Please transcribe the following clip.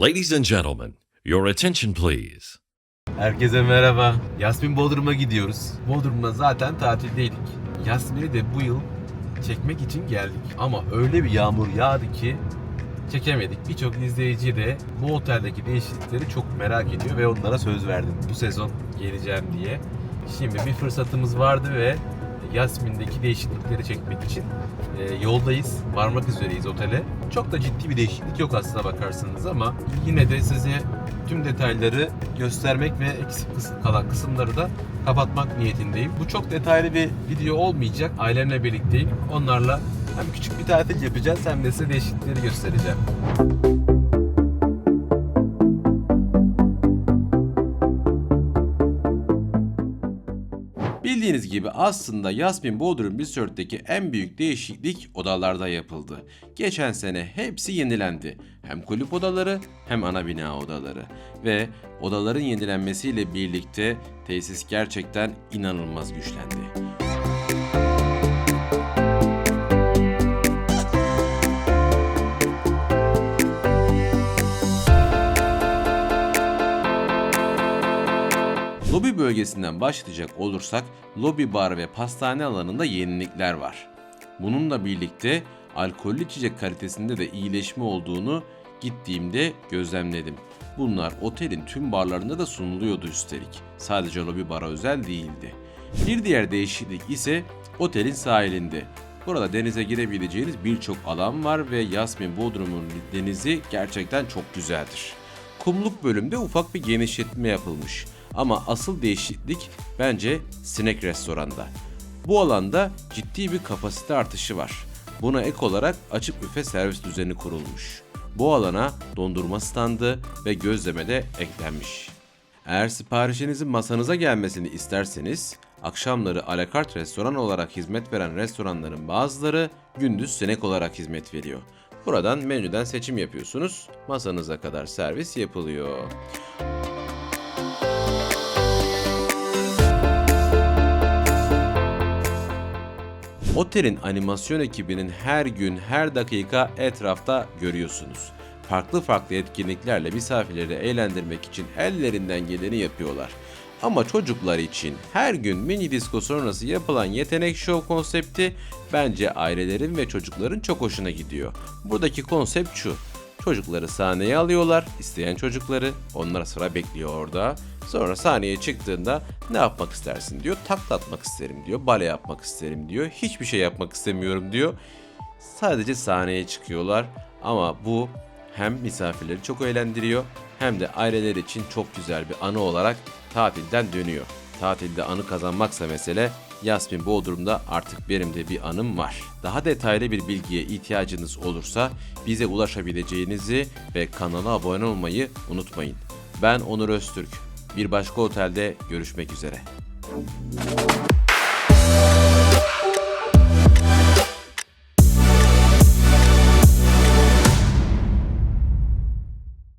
Ladies and gentlemen, your attention please. Herkese merhaba. Yasmin Bodrum'a gidiyoruz. Bodrum'da zaten tatildeydik. Yasmin'i de bu yıl çekmek için geldik. Ama öyle bir yağmur yağdı ki çekemedik. Birçok izleyici de bu oteldeki değişiklikleri çok merak ediyor ve onlara söz verdim. Bu sezon geleceğim diye. Şimdi bir fırsatımız vardı ve Yasmin'deki değişiklikleri çekmek için e, yoldayız. Varmak üzereyiz otele. Çok da ciddi bir değişiklik yok aslına bakarsanız ama yine de size tüm detayları göstermek ve eksik kalan kısımları da kapatmak niyetindeyim. Bu çok detaylı bir video olmayacak. Ailemle birlikteyim. Onlarla hem küçük bir tatil yapacağız hem de size değişiklikleri göstereceğim. Bildiğiniz gibi aslında Yasmin Bodrum Resort'taki en büyük değişiklik odalarda yapıldı. Geçen sene hepsi yenilendi. Hem kulüp odaları hem ana bina odaları. Ve odaların yenilenmesiyle birlikte tesis gerçekten inanılmaz güçlendi. Lobi bölgesinden başlayacak olursak lobi bar ve pastane alanında yenilikler var. Bununla birlikte alkollü içecek kalitesinde de iyileşme olduğunu gittiğimde gözlemledim. Bunlar otelin tüm barlarında da sunuluyordu üstelik. Sadece lobi bara özel değildi. Bir diğer değişiklik ise otelin sahilinde. Burada denize girebileceğiniz birçok alan var ve Yasmin Bodrum'un denizi gerçekten çok güzeldir. Kumluk bölümde ufak bir genişletme yapılmış. Ama asıl değişiklik bence sinek restoranda. Bu alanda ciddi bir kapasite artışı var. Buna ek olarak açık büfe servis düzeni kurulmuş. Bu alana dondurma standı ve gözleme de eklenmiş. Eğer siparişinizin masanıza gelmesini isterseniz, akşamları alakart restoran olarak hizmet veren restoranların bazıları gündüz sinek olarak hizmet veriyor. Buradan menüden seçim yapıyorsunuz, masanıza kadar servis yapılıyor. Otelin animasyon ekibinin her gün, her dakika etrafta görüyorsunuz. Farklı farklı etkinliklerle misafirleri eğlendirmek için ellerinden geleni yapıyorlar. Ama çocuklar için her gün mini disco sonrası yapılan yetenek show konsepti bence ailelerin ve çocukların çok hoşuna gidiyor. Buradaki konsept şu. Çocukları sahneye alıyorlar, isteyen çocukları. Onlar sıra bekliyor orada. Sonra sahneye çıktığında ne yapmak istersin diyor. Takla atmak isterim diyor. Bale yapmak isterim diyor. Hiçbir şey yapmak istemiyorum diyor. Sadece sahneye çıkıyorlar. Ama bu hem misafirleri çok eğlendiriyor hem de aileler için çok güzel bir anı olarak tatilden dönüyor. Tatilde anı kazanmaksa mesele Yasmin Bodrum'da artık benim de bir anım var. Daha detaylı bir bilgiye ihtiyacınız olursa bize ulaşabileceğinizi ve kanala abone olmayı unutmayın. Ben Onur Öztürk. Bir başka otelde görüşmek üzere.